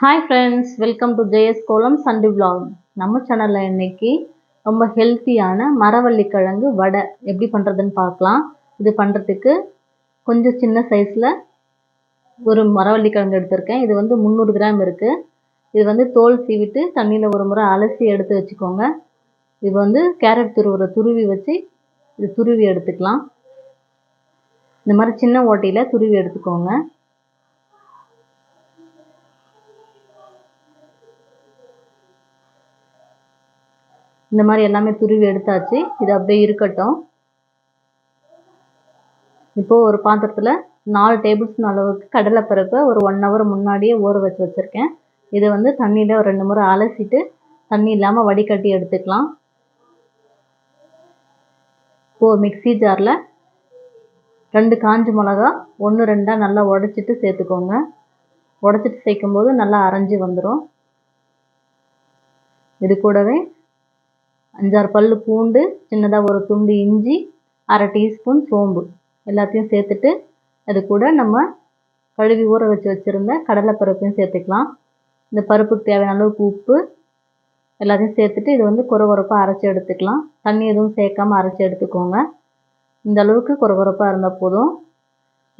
Hi friends welcome to JS kolam Sunday vlog. நம்ம சேனலில் இன்னைக்கு ரொம்ப ஹெல்த்தியான மரவள்ளி கிழங்கு வடை எப்படி பண்ணுறதுன்னு பார்க்கலாம். இது பண்ணுறதுக்கு கொஞ்சம் சின்ன சைஸில் ஒரு மரவள்ளி கிழங்கு எடுத்திருக்கேன். இது வந்து முந்நூறு கிராம் இருக்குது இது வந்து தோல் சீவிட்டு தண்ணியில் ஒரு முறை அலசி எடுத்து வச்சுக்கோங்க. இது வந்து கேரட் துருவுற துருவி வச்சு இது துருவி எடுத்துக்கலாம். இந்த மாதிரி சின்ன ஓட்டையில் துருவி எடுத்துக்கோங்க. இந்த மாதிரி எல்லாமே துருவி எடுத்தாச்சு. இது அப்படியே இருக்கட்டும். இப்போது ஒரு பாத்திரத்தில் நாலு டேபிள் ஸ்பூன் அளவுக்கு கடலைப்பருப்பை ஒரு ஒன் ஹவர் முன்னாடியே ஊற வச்சு வச்சுருக்கேன். இதை வந்து தண்ணியில் ஒரு ரெண்டு முறை அலசிட்டு தண்ணி இல்லாமல் வடிகட்டி எடுத்துக்கலாம். இப்போது மிக்ஸி ஜாரில் ரெண்டு காஞ்சி மிளகா ஒன்று ரெண்டாக நல்லா உடச்சிட்டு சேர்த்துக்கோங்க. உடச்சிட்டு சேர்க்கும்போது நல்லா அரைஞ்சி வந்துடும் இது கூடவே அஞ்சாறு பல் பூண்டு சின்னதாக ஒரு துண்டு இஞ்சி அரை டீஸ்பூன் சோம்பு. எல்லாத்தையும் சேர்த்துட்டு அது கூட நம்ம கழுவி ஊற வச்சு வச்சுருந்த கடலைப்பருப்பையும் சேர்த்துக்கலாம். இந்த பருப்புக்கு தேவையான அளவுக்கு உப்பு எல்லாத்தையும் சேர்த்துட்டு இது வந்து குறகுறப்பாக அரைச்சி எடுத்துக்கலாம். தண்ணி எதுவும் சேர்க்காம அரைச்சி எடுத்துக்கோங்க. இந்த அளவுக்கு குறகுறப்பாக இருந்தால் போதும்.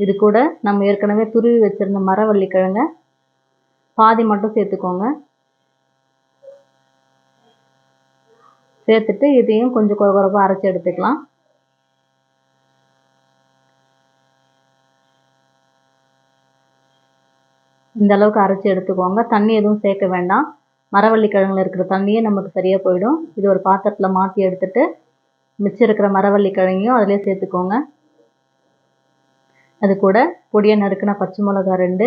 இது கூட நம்ம ஏற்கனவே துருவி வச்சுருந்த மரவள்ளி கிழங்க பாதி மட்டும் சேர்த்துக்கோங்க. சேர்த்துட்டு இதையும் கொஞ்சம் குறகுறப்பாக அரைச்சி எடுத்துக்கலாம். இந்த அளவுக்கு அரைச்சி எடுத்துக்கோங்க. தண்ணி எதுவும் சேர்க்க வேண்டாம். மரவள்ளி கிழங்குல இருக்கிற தண்ணியே நமக்கு சரியாக போயிடும். இது ஒரு பாத்திரத்தில் மாற்றி எடுத்துட்டு மிச்சம் இருக்கிற மரவள்ளி கிழங்கையும் அதிலே சேர்த்துக்கோங்க. அது கூட பொடியை நறுக்கின பச்சை மிளகா ரெண்டு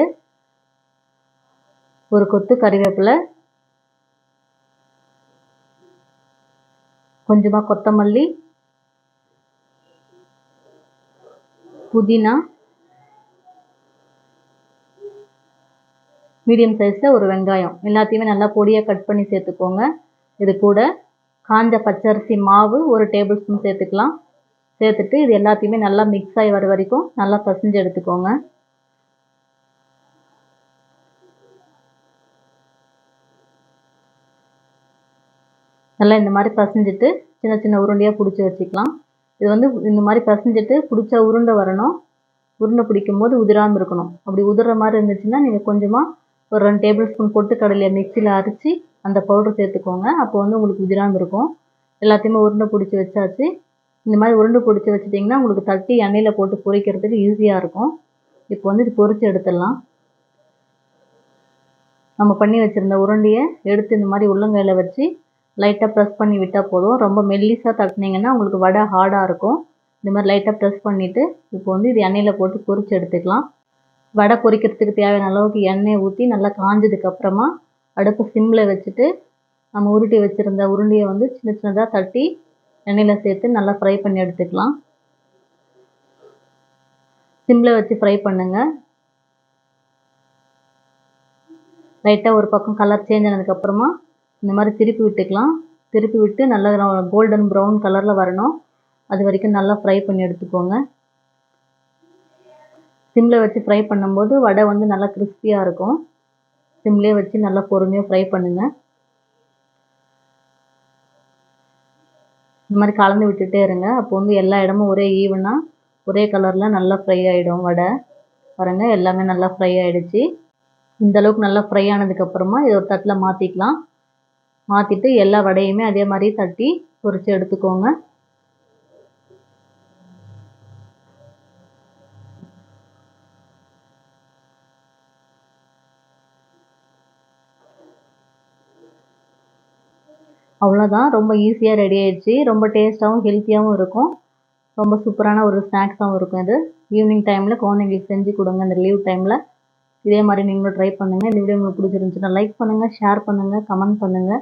ஒரு கொத்து கறிவேப்பிலை கொஞ்சமாக கொத்தமல்லி புதினா மீடியம் சைஸில் ஒரு வெங்காயம். எல்லாத்தையுமே நல்லா பொடியாக கட் பண்ணி சேர்த்துக்கோங்க. இது கூட காஞ்ச பச்சரிசி மாவு ஒரு டேபிள் ஸ்பூன் சேர்த்துக்கலாம். சேர்த்துட்டு இது எல்லாத்தையுமே நல்லா மிக்ஸ் ஆகி வர வரைக்கும் நல்லா பசைஞ்சு எடுத்துக்கோங்க. நல்லா இந்த மாதிரி பசைஞ்சிட்டு சின்ன சின்ன உருண்டையாக பிடிச்சி வச்சுக்கலாம். இது வந்து இந்த மாதிரி பசைஞ்சிட்டு பிடிச்ச உருண்டை வரணும். உருண்டை பிடிக்கும் போது உதிராமல் இருக்கணும். அப்படி உதிர மாதிரி இருந்துச்சுன்னா நீங்கள் கொஞ்சமாக ஒரு ரெண்டு டேபிள் ஸ்பூன் பொட்டுக்கடலையை மிக்சியில் அரைச்சி அந்த பவுடர் சேர்த்துக்கோங்க. அப்போ வந்து உங்களுக்கு உதிராமல் இருக்கும். எல்லாத்தையுமே உருண்டை பிடிச்சி வச்சாச்சு. இந்த மாதிரி உருண்டை பிடிச்சி வச்சிட்டிங்கன்னா உங்களுக்கு தட்டி எண்ணெயில் போட்டு பொரிக்கிறதுக்கு ஈஸியாக இருக்கும். இப்போ வந்து இது பொரித்து எடுத்துடலாம். நம்ம பண்ணி வச்சுருந்த உருண்டையை எடுத்து இந்த மாதிரி உள்ளங்கையில் வச்சு லைட்டாக ப்ரெஸ் பண்ணி விட்டால் போதும். ரொம்ப மெல்லிஸாக தட்டினீங்கன்னா உங்களுக்கு வடை ஹார்டாக இருக்கும். இந்த மாதிரி லைட்டாக ப்ரெஸ் பண்ணிவிட்டு இப்போ வந்து இது எண்ணெயில் போட்டு பொரித்து எடுத்துக்கலாம். வடை பொரிக்கிறதுக்கு தேவையான அளவுக்கு எண்ணெய் ஊற்றி நல்லா காஞ்சதுக்கப்புறமா அடுப்பு சிம்மில் வச்சுட்டு நம்ம உருட்டி வச்சுருந்த உருண்டையை வந்து சின்ன சின்னதாக தட்டி எண்ணெயில் சேர்த்து நல்லா ஃப்ரை பண்ணி எடுத்துக்கலாம். சிம்மில் வச்சு ஃப்ரை பண்ணுங்கள் லைட்டாக ஒரு பக்கம் கலர் சேஞ்ச் ஆனதுக்கப்புறமா இந்த மாதிரி திருப்பி விட்டுக்கலாம். திருப்பி விட்டு நல்லா கோல்டன் ப்ரௌன் கலரில் வரணும். அது வரைக்கும் நல்லா ஃப்ரை பண்ணி எடுத்துக்கோங்க. சிம்மில் வச்சு ஃப்ரை பண்ணும்போது வடை வந்து நல்லா கிறிஸ்பியாக இருக்கும். சிம்லேயே வச்சு நல்லா பொறுமையாக ஃப்ரை பண்ணுங்கள் இந்த மாதிரி கலந்து விட்டுட்டே இருங்க. அப்போ வந்து எல்லா இடமும் ஒரே ஈவனாக ஒரே கலரில் நல்லா ஃப்ரை ஆகிடும் வடை. பாருங்க எல்லாமே நல்லா ஃப்ரை ஆகிடுச்சு இந்த அளவுக்கு நல்லா ஃப்ரை ஆனதுக்கப்புறமா இதை ஒரு தட்டில் மாற்றிக்கலாம் மாற்றிட்டு எல்லா வடையுமே அதே மாதிரி தட்டி பொரித்து எடுத்துக்கோங்க. அவ்வளோதான் ரொம்ப ஈஸியாக ரெடி ஆயிடுச்சு. ரொம்ப டேஸ்ட்டாகவும் ஹெல்த்தியாகவும் இருக்கும். ரொம்ப சூப்பரான ஒரு ஸ்நாக்ஸாகவும் இருக்கும் இது. ஈவினிங் டைமில் குழந்தைங்களுக்கு செஞ்சு கொடுங்க. இந்த லீவ் டைமில் இதே மாதிரி நீங்களும் ட்ரை பண்ணுங்கள் இந்த வீடியோ உங்களுக்கு பிடிச்சிருந்துச்சுன்னா லைக் பண்ணுங்கள் ஷேர் பண்ணுங்கள் கமெண்ட் பண்ணுங்கள்